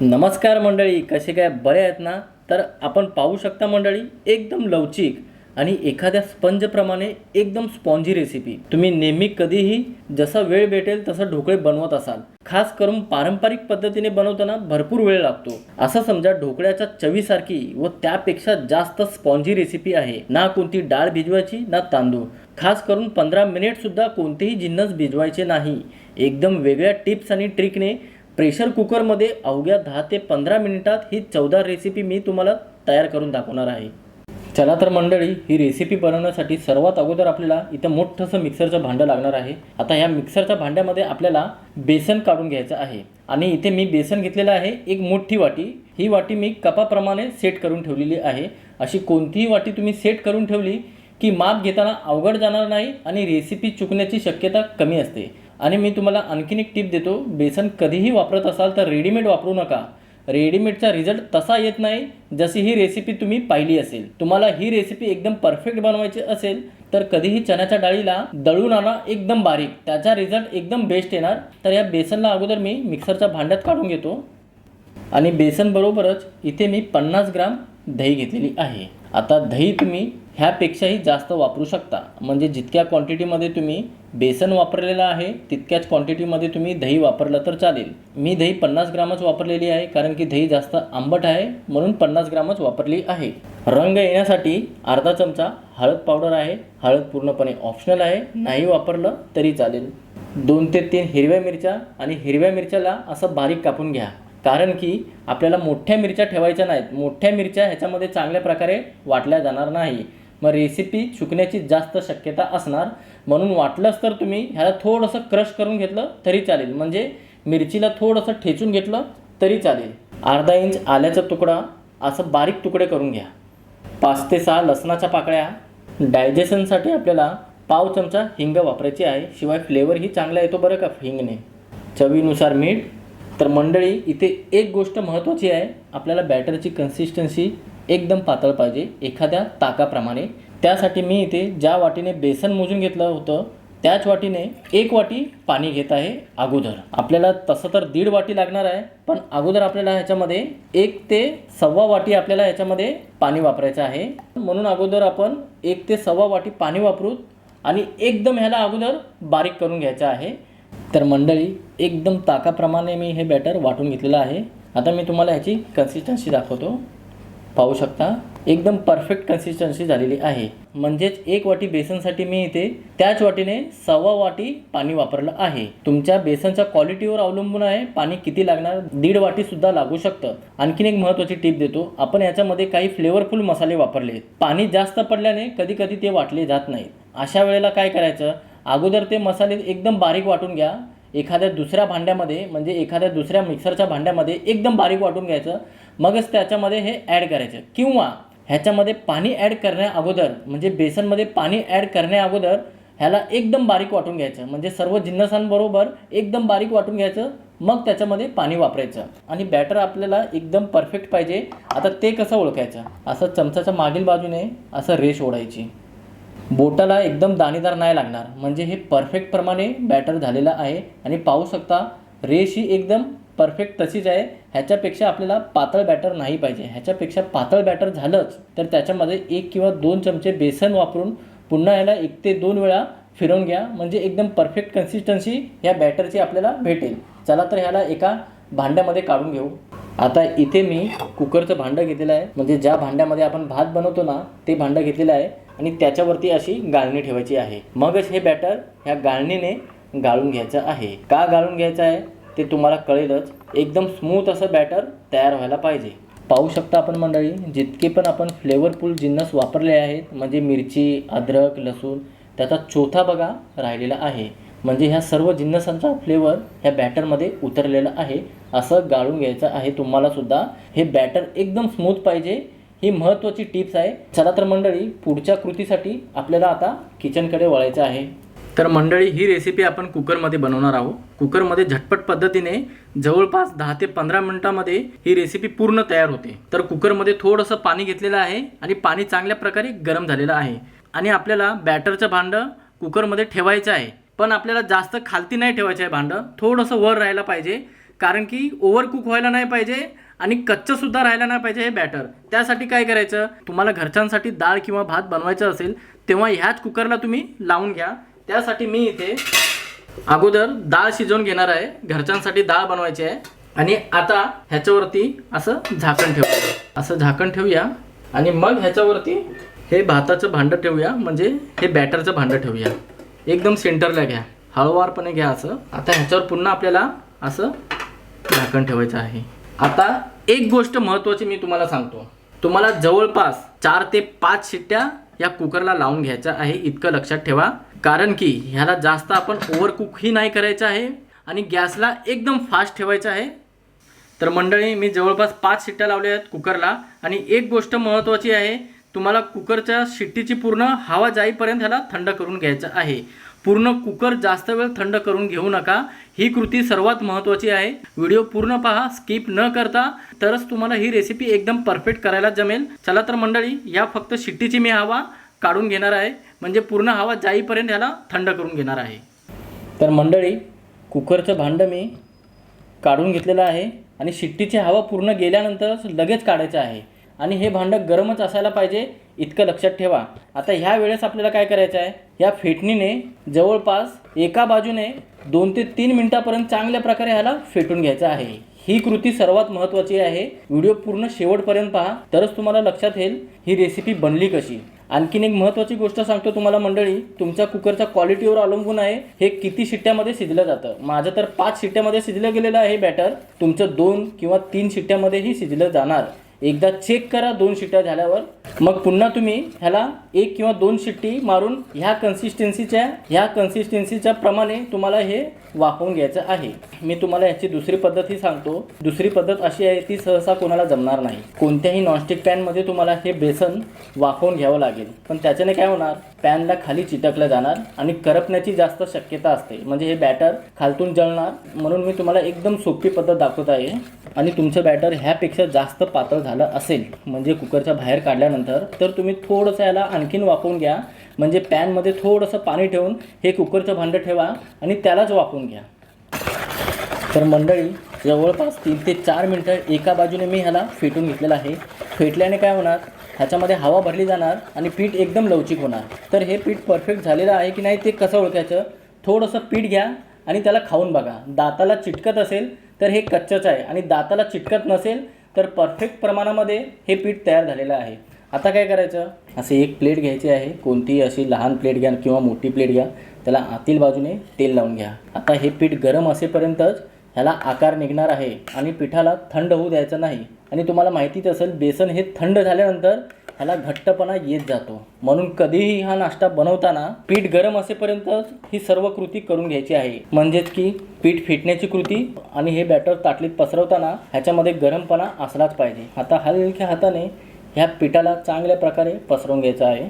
नमस्कार मंडळी कसे काय बरे आहेत ना? तर आपण पाहू शकता मंडळी एकदम लवचिक आणि एखाद्या स्पंजप्रमाणे एकदम स्पॉन्जी रेसिपी तुम्ही नेहमी कधीही जसा वेळ भेटेल तसं ढोकळे बनवत असाल. खास करून पारंपरिक पद्धतीने बनवताना भरपूर वेळ लागतो. असं समजा ढोकळ्याच्या चवीसारखी व त्यापेक्षा जास्त स्पॉन्जी रेसिपी आहे. ना कोणती डाळ भिजवायची ना तांदूळ. खास करून पंधरा मिनिटसुद्धा कोणतेही जिन्नस भिजवायचे नाही. एकदम वेगळ्या टिप्स आणि ट्रिकने प्रेशर कुकरमध्ये अवघ्या दहा ते पंधरा मिनिटात ही चौदा रेसिपी मी तुम्हाला तयार करून दाखवणार आहे. चला तर मंडळी ही रेसिपी बनवण्यासाठी सर्वात अगोदर आपल्याला इथं मोठंसं मिक्सरचं भांडं लागणार आहे. आता ह्या मिक्सरच्या भांड्यामध्ये आपल्याला बेसन काढून घ्यायचं आहे. आणि इथे मी बेसन घेतलेलं आहे एक मोठी वाटी. ही वाटी मी कपाप्रमाणे सेट करून ठेवलेली आहे. अशी कोणतीही वाटी तुम्ही सेट करून ठेवली की माप घेताना अवघड जाणार नाही आणि रेसिपी चुकण्याची शक्यता कमी असते. आणि मी तुम्हाला आणखीन एक टिप देतो. बेसन कधीही वापरत असाल तर रेडीमेड वापरू नका. रेडीमेडचा रिझल्ट तसा येत नाही जशी ही रेसिपी तुम्ही पाहिली असेल. तुम्हाला ही रेसिपी एकदम परफेक्ट बनवायची असेल तर कधीही चण्याच्या डाळीला दळून आणा एकदम बारीक. त्याचा रिझल्ट एकदम बेस्ट येणार. तर या बेसनला अगोदर मी मिक्सरच्या भांड्यात काढून घेतो. आणि बेसनबरोबरच इथे मी पन्नास ग्राम दही घेतलेली आहे. आता दही तुम्ही ह्यापेक्षाही जास्त वापरू शकता. म्हणजे जितक्या क्वांटिटीमध्ये तुम्ही बेसन वापरलेलं आहे तितक्याच क्वांटिटीमध्ये तुम्ही दही वापरलं तर चालेल. मी दही पन्नास ग्रामच वापरलेली आहे कारण की दही जास्त आंबट आहे म्हणून पन्नास ग्रामच वापरली आहे. रंग येण्यासाठी अर्धा चमचा हळद पावडर आहे हळद पूर्णपणे ऑप्शनल आहे नाही वापरलं तरी चालेल. दोन ते तीन हिरव्या मिरच्या आणि हिरव्या मिरच्याला असं बारीक कापून घ्या कारण की आपल्याला मोठ्या मिरच्या ठेवायच्या नाहीत. मोठ्या मिरच्या ह्याच्यामध्ये चांगल्या प्रकारे वाटल्या जाणार नाही. मग रेसिपी चुकण्याची जास्त शक्यता असणार. म्हणून वाटलंच तर तुम्ही ह्याला थोडंसं क्रश करून घेतलं तरी चालेल. म्हणजे मिरचीला थोडंसं ठेचून घेतलं तरी चालेल. अर्धा इंच आल्याचा तुकडा असं बारीक तुकडे करून घ्या. पाच ते सहा लसणाच्या पाकळ्या. डायजेशनसाठी आपल्याला पाव चमचा हिंग वापरायची आहे. शिवाय फ्लेवरही चांगला येतो बरं का हिंगने. चवीनुसार मीठ. तर मंडळी इथे एक गोष्ट महत्त्वाची आहे. आपल्याला बॅटरची कन्सिस्टन्सी एकदम पातळ पाहिजे. एखाद्या ताकाप्रमाणे. त्यासाठी मी इथे ज्या वाटीने बेसन मोजून घेतलं होतं त्याच वाटीने एक वाटी पाणी घेत आहे अगोदर. आपल्याला तसं तर दीड वाटी लागणार आहे पण अगोदर आपल्याला ह्याच्यामध्ये एक ते सव्वा वाटी आपल्याला ह्याच्यामध्ये पाणी वापरायचं आहे. म्हणून अगोदर आपण एक ते सव्वा वाटी पाणी वापरू आणि एकदम ह्याला अगोदर बारीक करून घ्यायचं आहे. तर मंडळी एकदम ताकाप्रमाणे मी हे बॅटर वाटून घेतलेलं आहे. आता मी तुम्हाला ह्याची कन्सिस्टन्सी दाखवतो. पाहू शकता? एकदम परफेक्ट कन्सिस्टन्सी झालेली आहे. म्हणजेच एक वाटी बेसनसाठी मी इथे त्याच वाटीने सव्वा वाटी पाणी वापरलं आहे. तुमच्या बेसनच्या क्वालिटीवर अवलंबून आहे. पाणी किती लागणार? दीड वाटी सुद्धा लागू शकतं. आणखीन एक महत्त्वाची टीप देतो. आपण याच्यामध्ये काही फ्लेवरफुल मसाले वापरले पाणी जास्त पडल्याने कधी कधी ते वाटले जात नाहीत. अशा वेळेला काय करायचं? अगोदर ते मसाले एकदम बारीक वाटून घ्या. एखाद्या दुसऱ्या भांड्यामध्ये म्हणजे एखाद्या दुसऱ्या मिक्सरच्या भांड्यामध्ये एकदम बारीक वाटून घ्यायचं. मगच त्याच्यामध्ये हे ॲड करायचं. किंवा ह्याच्यामध्ये पाणी ॲड करण्या अगोदर म्हणजे बेसनमध्ये पाणी ॲड करण्या अगोदर ह्याला एकदम बारीक वाटून घ्यायचं. म्हणजे सर्व जिन्नसांबरोबर एकदम बारीक वाटून घ्यायचं मग त्याच्यामध्ये पाणी वापरायचं. आणि बॅटर आपल्याला एकदम परफेक्ट पाहिजे. आता ते कसं ओळखायचं? असं चमचाच्या मागील बाजूने असं रेश ओढायची. बोटाला एकदम दाणेदार नाही लागणार. म्हणजे हे परफेक्ट प्रमाणे बॅटर झालेलं आहे. आणि पाहू शकता रेश ही एकदम परफेक्ट तशीच आहे. ह्याच्यापेक्षा आपल्याला पातळ बॅटर नाही पाहिजे. ह्याच्यापेक्षा पातळ बॅटर झालंच तर त्याच्यामध्ये एक किंवा दोन चमचे बेसन वापरून पुन्हा ह्याला एक ते दोन वेळा फिरवून घ्या. म्हणजे एकदम परफेक्ट कन्सिस्टन्सी ह्या बॅटरची आपल्याला भेटेल. चला तर ह्याला एका भांड्यामध्ये काढून घेऊ. आता इथे मी कुकरचं भांडं घेतलेलं आहे. म्हणजे ज्या भांड्यामध्ये आपण भात बनवतो ना ते भांडं घेतलेलं आहे आणि त्याच्यावरती अशी गाळणी ठेवायची आहे. मगच हे बॅटर ह्या गाळणीने गाळून घ्यायचं आहे. का गाळून घ्यायचं आहे? ते तुम्हाला कळेलच. एकदम स्मूथ असं बॅटर तयार व्हायला पाहिजे. पाहू शकता आपण मंडळी जितके पण आपण फ्लेवरफुल जिन्नस वापरले आहेत म्हणजे मिरची अद्रक लसूण त्याचा चोथा बघा राहिलेला आहे. म्हणजे ह्या सर्व जिन्नसांचा फ्लेवर ह्या बॅटरमध्ये उतरलेला आहे. असं गाळून घ्यायचं आहे तुम्हाला सुद्धा. हे बॅटर एकदम स्मूथ पाहिजे. ही महत्त्वाची टिप्स आहे. चला तर मंडळी पुढच्या कृतीसाठी आपल्याला आता किचनकडे वळायचं आहे. तर मंडळी ही रेसिपी आपण कुकरमध्ये बनवणार आहोत. कुकरमध्ये झटपट पद्धतीने जवळपास दहा ते पंधरा मिनिटामध्ये ही रेसिपी पूर्ण तयार होते. तर कुकरमध्ये थोडंसं पाणी घेतलेलं आहे आणि पाणी चांगल्या प्रकारे गरम झालेलं आहे. आणि आपल्याला बॅटरचं भांडं कुकरमध्ये ठेवायचं आहे. पण आपल्याला जास्त खालती नाही ठेवायचं आहे भांडं. थोडंसं वर राहायला पाहिजे. कारण की ओव्हर कुक व्हायला नाही पाहिजे आणि कच्चंसुद्धा राहायला नाही पाहिजे हे बॅटर त्यासाठी काय करायचं? तुम्हाला घरच्यांसाठी डाळ किंवा भात बनवायचं असेल तेव्हा ह्याच कुकरला तुम्ही लावून घ्या. त्यासाठी मी इथे अगोदर डाळ शिजवून घेणार आहे. घरच्यांसाठी डाळ बनवायची आहे. आणि आता ह्याच्यावरती असं झाकण ठेवूया. असं झाकण ठेवूया. आणि मग ह्याच्यावरती हे भाताचं भांडं ठेवूया. म्हणजे हे बॅटरचं भांडं ठेवूया. एकदम सेंटरला घ्या. हळूवारपणे घ्या असं. आता ह्याच्यावर पुन्हा आपल्याला असं झाकण ठेवायचं आहे. आता एक गोष्ट महत्त्वाची मी तुम्हाला सांगतो. तुम्हाला जवळपास चार ते पाच शिट्ट्या या कुकरला लावून घ्यायच्या आहे. इतकं लक्षात ठेवा. कारण की ह्याला जास्त आपण ओव्हरकुकही नाही करायचं आहे आणि गॅसला एकदम फास्ट ठेवायचं आहे. तर मंडळी मी जवळपास पाच शिट्ट्या लावल्या आहेत कुकरला आणि एक गोष्ट महत्त्वाची आहे तुम्हाला कुकरच्या शिट्टीची पूर्ण हवा जाईपर्यंत ह्याला थंड करून घ्यायचं आहे. पूर्ण कुकर जास्त वेळ थंड करून घेऊ नका ही कृती सर्वात महत्त्वाची आहे. व्हिडिओ पूर्ण पहा स्किप न करता तरच तुम्हाला ही रेसिपी एकदम परफेक्ट करायला जमेल. चला तर मंडळी या फक्त शिट्टीची मी हवा काढून घेणार आहे. म्हणजे पूर्ण हवा जाईपर्यंत ह्याला थंड करून घेणार आहे. तर मंडळी कुकरचं भांडं मी काढून घेतलेलं आहे आणि शिट्टीची हवा पूर्ण गेल्यानंतरच लगेच काढायचं आहे. आणि हे भांडं गरमच असायला पाहिजे इतकं लक्षात ठेवा. आता ह्या वेळेस आपल्याला काय करायचं आहे? या फेटणीने जवळपास एका बाजूने दोन ते तीन मिनटापर्यंत चांगल्या प्रकारे ह्याला फेटून घ्यायचं आहे. ही कृती सर्वात महत्त्वाची आहे. व्हिडिओ पूर्ण शेवटपर्यंत पहा. तरच तुम्हाला लक्षात येईल ही रेसिपी बनली कशी. आणखीन एक महत्त्वाची गोष्ट सांगतो तुम्हाला मंडळी तुमच्या कुकरच्या क्वालिटीवर अवलंबून आहे. हे किती शिट्ट्यामध्ये शिजलं जातं? माझं तर पाच शिट्ट्यामध्ये शिजलं गेलेलं आहे बॅटर. तुमचं दोन किंवा तीन शिट्ट्यामध्येही शिजलं जाणार. एकदा चेक करा दोन शिट्ट्या झाल्यावर. मग पुन्हा तुम्ही ह्याला एक किंवा दोन शिट्टी मारून ह्या कन्सिस्टन्सीच्या ह्या कन्सिस्टन्सीच्या प्रमाणे तुम्हाला हे वाफवून घ्यायचं आहे. मी तुम्हाला ह्याची दुसरी पद्धतही सांगतो. दुसरी पद्धत अशी आहे ती सहसा कोणाला जमणार नाही. कोणत्याही नॉनस्टिक पॅनमध्ये तुम्हाला हे बेसन वाफवून घ्यावं लागेल. पण त्याच्याने काय होणार? पॅनला खाली चिटकलं जाणार आणि करपण्याची जास्त शक्यता असते. म्हणजे हे बॅटर खालतून जळणार. म्हणून मी तुम्हाला एकदम सोपी पद्धत दाखवत आहे. आणि तुमचं बॅटर ह्यापेक्षा जास्त पातळ झालं असेल म्हणजे कुकरच्या बाहेर काढल्यानंतर तर तुम्ही थोडंसं याला आणखीन वाफवून घ्या. म्हणजे पॅनमध्ये थोडंसं पाणी ठेवून हे कुकरचं भांडं ठेवा आणि त्यालाच वाफवून घ्या. तर मंडळी जवळपास तीन ते चार मिनटं एका बाजूने मी ह्याला फेटून घेतलेलं आहे. फेटल्याने काय होणार? ह्याच्यामध्ये हवा भरली जाणार आणि पीठ एकदम लवचिक होणार. तर हे पीठ परफेक्ट झालेलं आहे की नाही ते कसं ओळखायचं? थोडंसं पीठ घ्या आणि त्याला खाऊन बघा. दाताला चिटकत असेल तर हे कच्चंच आहे. आणि दाताला चिटकत नसेल तर परफेक्ट प्रमाणामध्ये हे पीठ तयार झालेलं आहे. आता काय करायचं? असे एक प्लेट घ्यायची आहे. कोणतीही अशी लहान प्लेट घ्या किंवा मोठी प्लेट घ्या. त्याला आतील बाजूने तेल लावून घ्या. आता हे पीठ गरम असेपर्यंतच ह्याला आकार निघणार आहे आणि पिठाला थंड होऊ द्यायचं नाही. आणि तुम्हाला माहितीच असेल बेसन हे थंड झाल्यानंतर ह्याला घट्टपणा येत जातो. म्हणून कधीही हा नाश्ता बनवताना पीठ गरम असेपर्यंत ही सर्व कृती करून घ्यायची आहे. म्हणजेच की पीठ फिटण्याची कृती आणि हे बॅटर ताटलीत पसरवताना ह्याच्यामध्ये गरमपणा असलाच पाहिजे. आता हलक्या हाताने ह्या पिठाला चांगल्या प्रकारे पसरवून घ्यायचं आहे.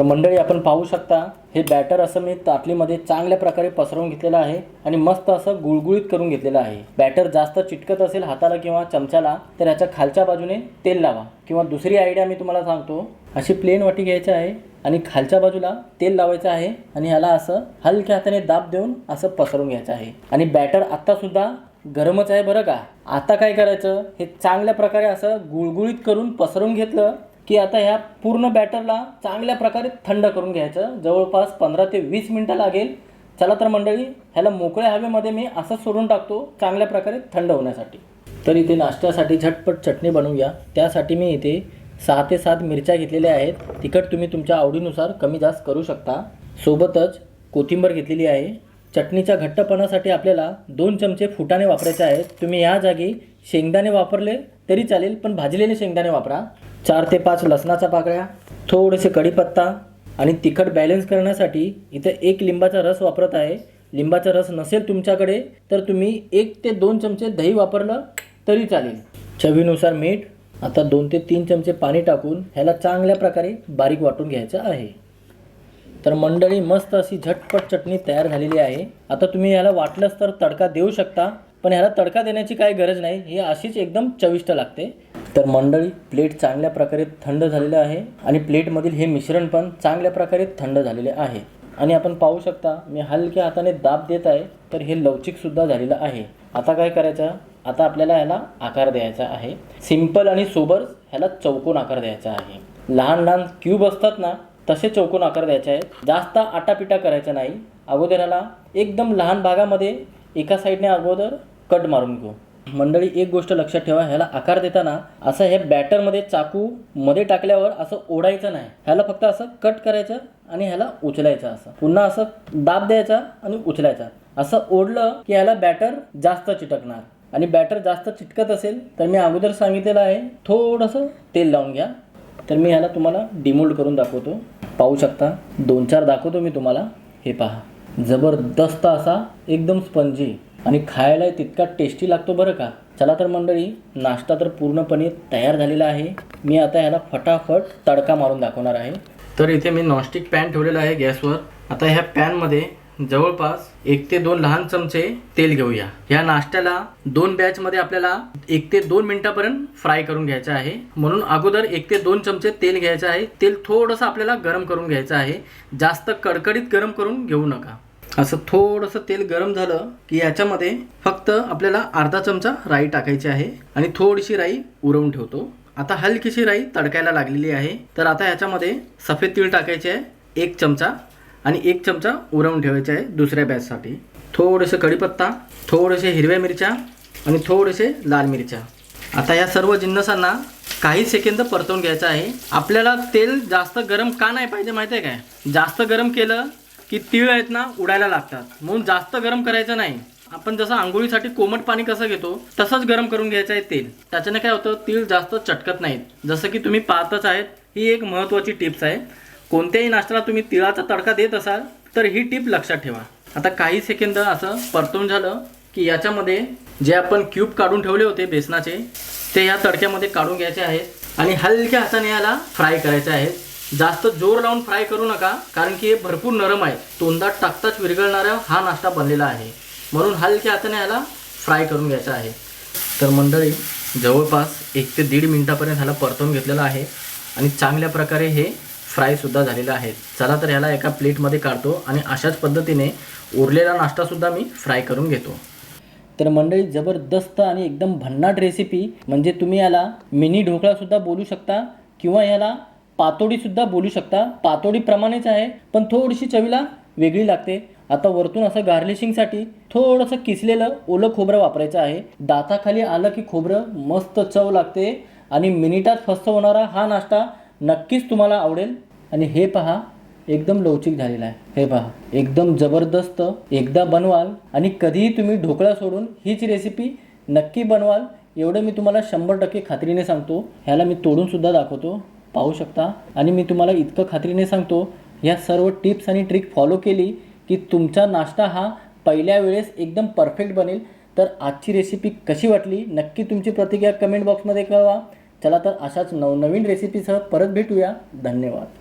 तर मंडळी आपण पाहू शकता हे बॅटर असं मी ताटलीमध्ये चांगल्या प्रकारे पसरवून घेतलेलं आहे आणि मस्त असं गुळगुळीत करून घेतलेलं आहे. बॅटर जास्त चिटकत असेल हाताला किंवा चमच्याला तर ह्याच्या खालच्या बाजूने तेल लावा. किंवा दुसरी आयडिया मी तुम्हाला सांगतो अशी प्लेन वाटी घ्यायची आहे आणि खालच्या बाजूला तेल लावायचं आहे आणि ह्याला असं हलक्या हाताने दाब देऊन असं पसरवून घ्यायचं आहे. आणि बॅटर आत्तासुद्धा गरमच आहे बरं का? आता काय करायचं? हे चांगल्या प्रकारे असं गुळगुळीत करून पसरवून घेतलं की आता ह्या पूर्ण बॅटरला चांगल्या प्रकारे थंड करून घ्यायचं. जवळपास पंधरा ते वीस मिनटं लागेल. चला तर मंडळी ह्याला मोकळ्या हवेमध्ये मी असं सोडून टाकतो चांगल्या प्रकारे थंड होण्यासाठी. तर इथे नाश्त्यासाठी झटपट चटणी बनवूया. त्यासाठी मी इथे सहा ते सात मिरच्या घेतलेल्या आहेत. तिखट तुम्ही तुमच्या आवडीनुसार कमी जास्त करू शकता. सोबतच कोथिंबर घेतलेली आहे. चटणीच्या घट्टपणासाठी आपल्याला दोन चमचे फुटाणे वापरायचे आहेत. तुम्ही या जागी शेंगदाणे वापरले तरी चालेल पण भाजलेले शेंगदाणे वापरा. चार ते पाच लसणाच्या पाकळ्या थोडेसे कढीपत्ता आणि तिखट बॅलन्स करण्यासाठी इथं एक लिंबाचा रस वापरत आहे. लिंबाचा रस नसेल तुमच्याकडे तर तुम्ही एक ते दोन चमचे दही वापरलं तरी चालेल. चवीनुसार मीठ आता दोन ते तीन चमचे पाणी टाकून ह्याला चांगल्या प्रकारे बारीक वाटून घ्यायचं आहे. तर मंडळी मस्त अशी झटपट चटणी तयार झालेली आहे. आता तुम्ही याला वाटलंच तर तडका देऊ शकता पण ह्याला तडका देण्याची काही गरज नाही ही अशीच एकदम चविष्ट लागते. तर मंडळी प्लेट चांगल्या प्रकारे थंड झालेलं आहे आणि प्लेटमधील हे मिश्रण पण चांगल्या प्रकारे थंड झालेले आहे. आणि आपण पाहू शकता मी हलक्या हाताने दाब देत आहे तर हे लवचिकसुद्धा झालेलं आहे. आता काय करायचं? आता आपल्याला ह्याला आकार द्यायचा आहे. सिंपल आणि सोबर ह्याला चौकोन आकार द्यायचा आहे. लहान लहान क्यूब असतात ना तसे चौकोन आकार द्यायचे आहेत. जास्त आटापिटा करायचा नाही. अगोदर ह्याला एकदम लहान भागामध्ये एका साईडने अगोदर कट मारून घेऊ. मंडळी एक गोष्ट लक्षात ठेवा ह्याला आकार देताना असं हे बॅटरमध्ये चाकू मध्ये टाकल्यावर असं ओढायचं नाही. ह्याला फक्त असं कट करायचं आणि ह्याला उचलायचं असं. पुन्हा असं दाब द्यायचा आणि उचलायचा. असं ओढलं की ह्याला बॅटर जास्त चिटकणार. आणि बॅटर जास्त चिटकत असेल तर मी अगोदर सांगितलेलं आहे थोडंसं तेल लावून घ्या. तर मी ह्याला तुम्हाला डिमोल्ड करून दाखवतो. पाहू शकता दोन चार दाखवतो मी तुम्हाला. हे पहा जबरदस्त असा एकदम स्पंजी आणि खायला तितका टेस्टी लागतो बरं का? चला तर मंडळी नाश्ता तर पूर्णपणे तयार झालेला आहे. मी आता ह्याला फटाफट तडका मारून दाखवणार आहे. तर इथे मी नॉनस्टिक पॅन ठेवलेला आहे गॅसवर. आता ह्या पॅनमध्ये जवळपास एक ते दोन लहान चमचे तेल घेऊया. ह्या नाश्त्याला दोन बॅचमध्ये आपल्याला एक ते दोन मिनिटापर्यंत फ्राय करून घ्यायचं आहे. म्हणून अगोदर एक ते दोन चमचे तेल घ्यायचं आहे. तेल थोडंसं आपल्याला गरम करून घ्यायचं आहे. जास्त कडकडीत गरम करून घेऊ नका. असं थोडंसं तेल गरम झालं की याच्यामध्ये फक्त आपल्याला अर्धा चमचा राई टाकायची आहे आणि थोडीशी राई उरवून ठेवतो. आता हलकीशी राई तडकायला लागलेली आहे. तर आता याच्यामध्ये सफेद तीळ टाकायचे आहे एक चमचा आणि एक चमचा उरवून ठेवायचे आहे दुसऱ्या बॅचसाठी थोडंसं कढीपत्ता थोडेसे हिरव्या मिरच्या आणि थोडेसे लाल मिरच्या. आता या सर्व जिन्नसांना काही सेकंद परतवून घ्यायचं आहे. आपल्याला तेल जास्त गरम का नाही पाहिजे माहिती आहे काय? जास्त गरम केलं की तीळ आहेत ना उडायला लागतात. म्हणून जास्त गरम करायचं नाही. आपण जसं आंघोळीसाठी कोमट पाणी कसं घेतो तसंच गरम करून घ्यायचं आहे तेल. त्याच्याने काय होतं तीळ जास्त चटकत नाहीत. जसं की तुम्ही पाहतच आहेत ही एक महत्त्वाची टिप्स आहे. कोणत्याही नाश्त्याला तुम्ही तिळाचा तडका देत असाल तर ही टिप लक्षात ठेवा. आता काही सेकंद असं परतून झालं की याच्यामध्ये जे आपण क्यूब काढून ठेवले होते बेसनाचे ते या तडक्यामध्ये काढून घ्यायचे आहेत आणि हलक्या हाताने याला फ्राय करायचे आहेत. जास्त जोर लावून फ्राय करू नका कारण की हे भरपूर नरम आहे. तोंडात टाकताच विरघळणारा हा नाश्ता बनलेला आहे. म्हणून हलक्या हाताने याला फ्राय करून घ्यायचा आहे. तर मंडळी जवळपास एक ते दीड मिनटापर्यंत ह्याला परतवून घेतलेलं आहे आणि चांगल्या प्रकारे हे फ्रायसुद्धा झालेलं आहे. चला तर ह्याला एका प्लेटमध्ये काढतो आणि अशाच पद्धतीने उरलेला नाश्तासुद्धा मी फ्राय करून घेतो. तर मंडळी जबरदस्त आणि एकदम भन्नाट रेसिपी म्हणजे तुम्ही याला मिनी ढोकळासुद्धा बोलू शकता किंवा याला पातोडीसुद्धा बोलू शकता. पातोडीप्रमाणेच आहे पण थोडीशी चवीला वेगळी लागते. आता वरतून असं गार्लिशिंगसाठी थोडंसं किसलेलं ओलं खोबरं वापरायचं आहे. दाताखाली आलं की खोबरं मस्त चव लागते आणि मिनिटात फस्त होणारा हा नाश्ता नक्कीच तुम्हाला आवडेल. आणि हे पहा एकदम लवचिक झालेला आहे. हे पहा एकदम जबरदस्त एकदा बनवाल आणि कधीही तुम्ही ढोकळा सोडून हीच रेसिपी नक्की बनवाल. एवढं मी तुम्हाला शंभर टक्के खात्रीने सांगतो. ह्याला मी तोडूनसुद्धा दाखवतो. पाहू शकता. आणि मी तुम्हाला इतकं खात्रीने सांगतो ह्या सर्व टिप्स आणि ट्रिक फॉलो केली की तुमचा नाश्ता हा पहिल्या वेळेस एकदम परफेक्ट बनेल. तर आजची रेसिपी कशी वाटली? नक्की तुमची प्रतिक्रिया कमेंट बॉक्समध्ये कळवा. चला तर अशाच नवनवीन रेसिपीसह परत भेटूया. धन्यवाद.